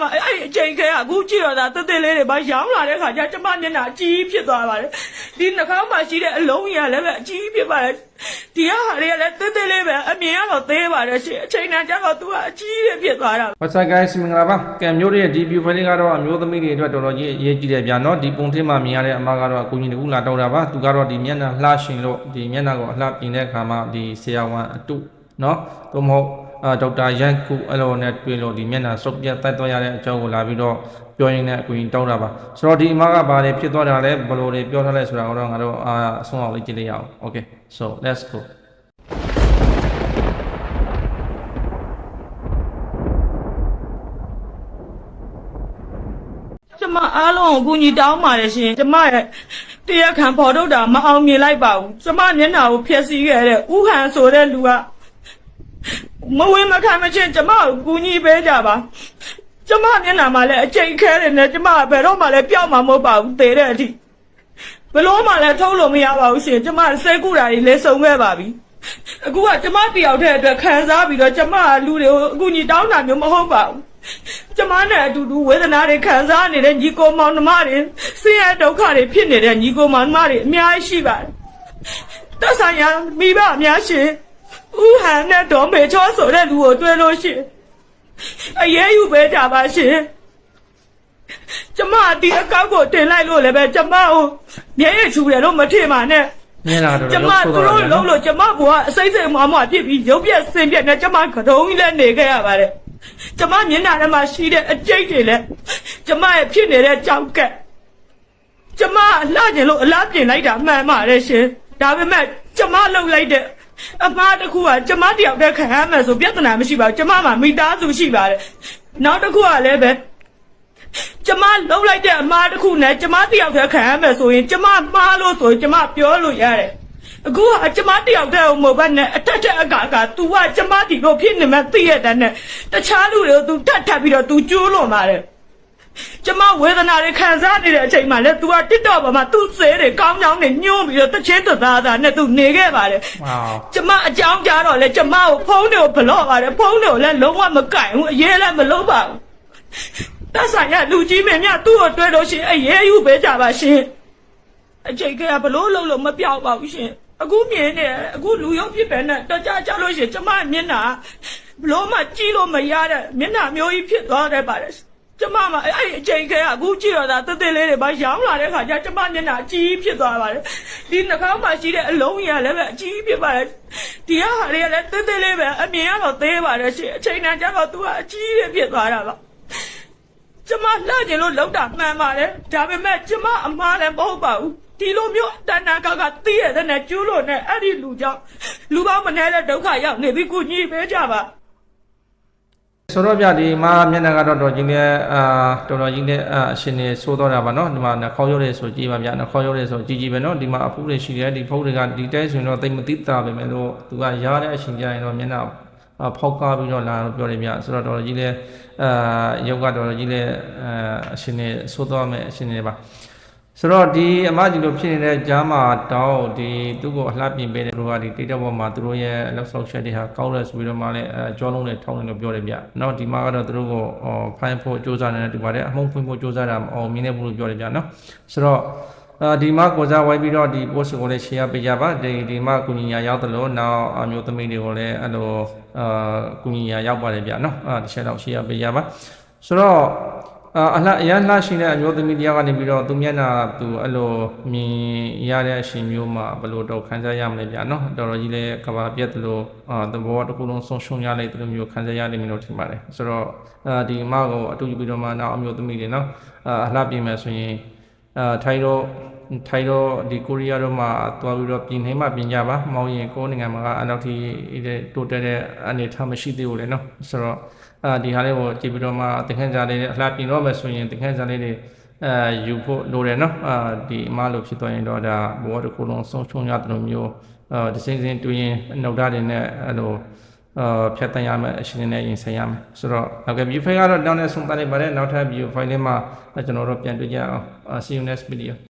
မှအဲ့အဲ့အချိန်ခဲကအခုကြည့်တော့ဒါတက်တက်လေးတွေမရောင်းလာတဲ့ခါကျကျမမျက်နှာအကြီးကြီးဖြစ်သွားပါတယ်ဒီနှာခေါင်းမှာရှိတဲ့အလုံးကြီးကလည်းပဲအကြီးကြီးဖြစ်ပါတယ်ဒီကဟာလေးကလည်းတက်တက်လေးပဲအမြင်ကတော့သေးပါတယ်ရှင်အချိန်တန်ကျတော့သူကအကြီးကြီးဖြစ်သွားတာ What's up guys မင်္ဂလာပါကံမျိုးတွေရဲ့ဒီ view file လေးကတော့အမျိုးသမီးတွေအတွက်တော်တော်ကြီးအရေးကြီးတယ်ဗျာနော်ဒီပုံထင်းမှာမြင်ရတဲ့အမကတော့အကူကြီးတစ်ခုလာတော့တာပါသူကတော့ဒီမျက်နှာလှရှင်လို့ဒီမျက်နှာကိုအလှပြင်တဲ့အခါမှာဒီဆရာဝန်အတုနော်သို့မဟုတ်အာ ဒေါက်တာရန်ကုအဲ့လိုနဲ့တွေ့လို့ဒီမျက်နှာစုပ်ပြတ်တက်သွားရတဲ့အကြောင်းကိုလာပြီးတော့ပြောရင်းနဲ့အကူကြီးတောင်းတာပါဆိုတော့ဒီအမကဘာတွေဖြစ်သွားတာလဲဘယ်လိုတွေပြောထားလဲဆိုတာကတော့ငါတို့အာအဆုံးအောင်လေးကြည့်လိုက်ရအောင် okay so let's go ကျမအားလုံးကိုအကူညီတောင်းပါတယ်ရှင်ကျမရဲ့တရားခံဖော်ထုတ်တာမအောင်မြင်လိုက်ပါဘူးကျမမျက်နှာကိုဖျက်ဆီးခဲ့တဲ့ဥဟန်ဆိုတဲ့လူက မဝင်မခံမချင်းကျမကိုကူညီပေးကြပါကျမမျက်နှာမှာလည်းအချိန်ခဲတယ်နဲ့ကျမကဘယ်တော့မှလည်းပျောက်မှာမဟုတ်ပါဘူးသေတဲ့အထိဘယ်လို့မှလည်းထုတ်လို့မရပါဘူးရှင်ကျမစိတ်ကူတာတွေလည်းစုံခဲ့ပါပြီအခုကကျမတယောက်တည်းအတွက်ခံစားပြီးတော့ကျမကလူတွေကိုအကူညီတောင်းတာမျိုးမဟုတ်ပါဘူးကျမနဲ့အတူတူဝေဒနာတွေခံစားနေတဲ့ညီကိုမောင်နှမတွေဆင်းရဲဒုက္ခတွေဖြစ်နေတဲ့ညီကိုမောင်နှမတွေအများကြီးရှိပါတယ်။သက်ဆိုင်ရာမိဘအများရှင် ဥဟန်နဲ့ဒေါ်မေချောဆိုတဲ့လူကိုတွေ့လို့ရှိရင်အရေးယူပေးကြပါရှင်။ကျမဒီအကောက်ကိုတင်လိုက်လို့လည်းပဲကျမကိုမျက်ရည်ချူတယ်လို့မထင်ပါနဲ့။မျက်နှာတော်ကျတော်မလို့ဆိုသူတော့တို့လုံးလို့ကျမဘွားအစိမ့်စိမ့်မွားမွားဖြစ်ပြီးရုပ်ပြက်စင်ပြက်နဲ့ကျမကတုံးကြီးလည်းနေခဲ့ရပါတယ်ကျမမျက်နှာထဲမှာရှိတဲ့အကျိတ်တွေလည်းကျမရဲ့ဖြစ်နေတဲ့ကြောက်ကက်ကျမအလှကျင်လို့အလားပြင်လိုက်တာမှန်ပါတယ်ရှင်ဒါပေမဲ့ကျမလှုပ်လိုက်တဲ့ အမားတစ်ခုကကျမတယောက်တည်းခံရမယ်ဆိုပြဿနာမရှိပါဘူးကျမမှာမိသားစုရှိပါတယ်နောက်တစ်ခုကလည်းပဲ ကျမလှုပ်လိုက်တဲ့အမားတစ်ခုနဲ့ကျမတယောက်တည်းခံရမယ်ဆိုရင်ကျမမှားလို့ဆိုရင်ကျမပြောလို့ရတယ်အခုကကျမတယောက်တည်းကိုမဟုတ်ဘဲနဲ့အထက်ထက်အကာအကာ तू ကကျမဒီလိုဖြစ်နေမှသိရတဲ့နဲ့တခြားလူတွေကို तू ထပ်ထပ်ပြီးတော့ तू ကျိုးလွန်ပါတယ် ကျမဝေဒနာတွေခံစားနေတဲ့အချိန်မှာလဲ तू က TikTok ပေါ်မှာ तू စဲတွေကောင်းကောင်းနဲ့ညှိုးပြီးတော့တချင်းတသားသားနဲ့ तू နေခဲ့ပါတယ် ဝေါ ကျမအကြောင်းကြားတော့လဲကျမကိုဖုန်းတွေကိုဘလော့ပါတယ်ဖုန်းတွေကိုလည်းလုံးဝမကင်ဘူးအရေးလည်းမလုပ်ပါဘူး တက်ဆိုင်ရလူကြီးမင်းများသူ့ကိုတွေ့လို့ရှိရင်အရေးယူပေးကြပါရှင်အချိန်ကဘလို့လုံးလုံးမပြောက်ပါဘူးရှင်အခုမြင်နေအခုလူရုပ်ဖြစ်ပဲနဲ့တကြကြလို့ရှိရင်ကျမမျက်နှာဘလို့မှကြည့်လို့မရတဲ့မျက်နှာမျိုးကြီးဖြစ်သွားတယ်ပါတယ် ကျမမအဲ့အဲ့အချိန်ကအခုကြည့်တော့ဒါတက်တက်လေးတွေမရောင်းလာတဲ့ခါကျကျမမျက်နှာအကြီးကြီးဖြစ်သွားပါတယ်ဒီနှာခေါင်းမှာရှိတဲ့အလုံးကြီးကလည်းပဲအကြီးကြီးဖြစ်ပါတယ်ဒီကဟာလေးကလည်းတက်တက်လေးပဲအမြင်ကတော့သေးပါတယ်ရှင်အချိန်တန်ကျတော့သူကအကြီးကြီးဖြစ်သွားတာပါကျမလှကျင်လို့လောက်တာမှန်ပါတယ်ဒါပေမဲ့ကျမအမားလည်းမဟုတ်ပါဘူးဒီလိုမျိုးတဏ္ဍာကကတည့်ရတဲ့နဲ့ကျူးလို့နဲ့အဲ့ဒီလူကြောင့်လူပေါင်းမနှဲတဲ့ဒုက္ခရောက်နေပြီကိုညီပေးကြပါ ဆိုတော့ဗျဒီမှာမျက်နှာကတော့တော်ကြီးနဲ့အာတော်တော်ကြီးနဲ့အာအရှင်နေဆိုးတော့တာပါနော်ဒီမှာနှာခေါင်းရုပ်တွေဆိုကြည့်ပါဗျနှာခေါင်းရုပ်တွေဆိုကြည့်ကြည့်ပဲနော်ဒီမှာအဖူးတွေရှိတယ်ဒီဖုတ်တွေကဒီတဲဆိုရင်တော့တိတ်မသိတာပဲမယ်လို့သူကရားတဲ့အရှင်ကြရင်တော့မျက်နှာအာဖောက်ကားပြီးတော့လာတော့ပြောတယ်ဗျဆိုတော့တော်တော်ကြီးလဲအာရုပ်ကတော်တော်ကြီးလဲအာအရှင်နေဆိုးတော့မယ်အရှင်နေပါ ဆိုတော့ဒီအမကြီးလိုဖြစ်နေတဲ့ကြားမှာတောင်းဒီသူ့ကိုအလှပြင်ပေးတဲ့သူကဒီ data ပေါ်မှာသူတို့ရဲ့အလောက်ဆောက်ချက်တွေဟာကောင်းတယ်ဆိုပြီးတော့မှလည်းအဲကြောလုံးနဲ့ထောင်းတယ်လို့ပြောတယ်ဗျ။နောက်ဒီမှာကတော့သူတို့ကိုဖိုင်ဖို့စူးစမ်းနေတဲ့ဒီပါတယ်အမှုန့်ဖွင့်ဖို့စူးစမ်းတာမအောင်မြင်နေဘူးလို့ပြောတယ်ဗျနော်။ဆိုတော့အာဒီမှာကိုစားဝိုင်းပြီးတော့ဒီ post ကိုလည်း share ပေးကြပါဒီဒီမှာကုညီညာရောက်တယ်လို့နောက်အမျိုးသမီးတွေကိုလည်းအဲ့လိုအာကုညီညာရောက်ပါတယ်ဗျနော်။အာတစ်ချက်တော့ share ပေးကြပါ။ဆိုတော့ အာအလှအရန်လှရှိတဲ့အမျိုးသမီးတရားကနေပြီးတော့သူမျက်နှာသူအဲ့လိုမြင်ရတဲ့အရှင်မျိုးမှာဘယ်လိုတော့ခံစားရမလဲဗျာနော်တော်တော်ကြီးလည်းကဘာပြက်တယ်လို့အာသဘောတစ်ခုလုံးဆုံးရှုံးရလိုက်တယ်လို့မျိုးခံစားရလိမ့်မယ်လို့ထင်ပါတယ်ဆိုတော့အာဒီအမကိုအတူယူပြီးတော့မှနောက်အမျိုးသမီးတွေနော်အာအလှပြင်မယ်ဆိုရင်အာထိုင်တော့ ထိုင်တော့ဒီကိုရီးယားတော့မှသွားပြီးတော့ပြင်နှိမ့်မှပြင်ကြပါမောင်းရင်ကိုယ်နိုင်ငံမှာကအနောက်ထိတိုးတက်တဲ့အနေအထားမရှိသေးဘူးလေနော်ဆိုတော့အာဒီဟာလေးကိုကြည့်ပြီးတော့မှသင်ခန်းစာလေးတွေအလှပြင်တော့မယ်ဆိုရင်သင်ခန်းစာလေးတွေအဲယူဖို့လိုတယ်နော်အာဒီအမလို့ဖြစ်သွားရင်တော့ဒါဘောတစ်ခုလုံးဆုံးချုံရတယ်လို့မျိုးအာဒီစိမ့်စင်းတွင်းနှုတ်ဓာတ်တွေနဲ့အဲ့လိုအာဖြတ်တန်းရမယ်အရှင်နဲ့ရင်ဆိုင်ရမယ်ဆိုတော့နောက်က view file ကတော့တောင်းတဲ့ဆုံးသတ်လိုက်ပါတယ်နောက်ထပ် view file လေးမှာကျွန်တော်တို့ပြန်တွေ့ကြအောင် see you next video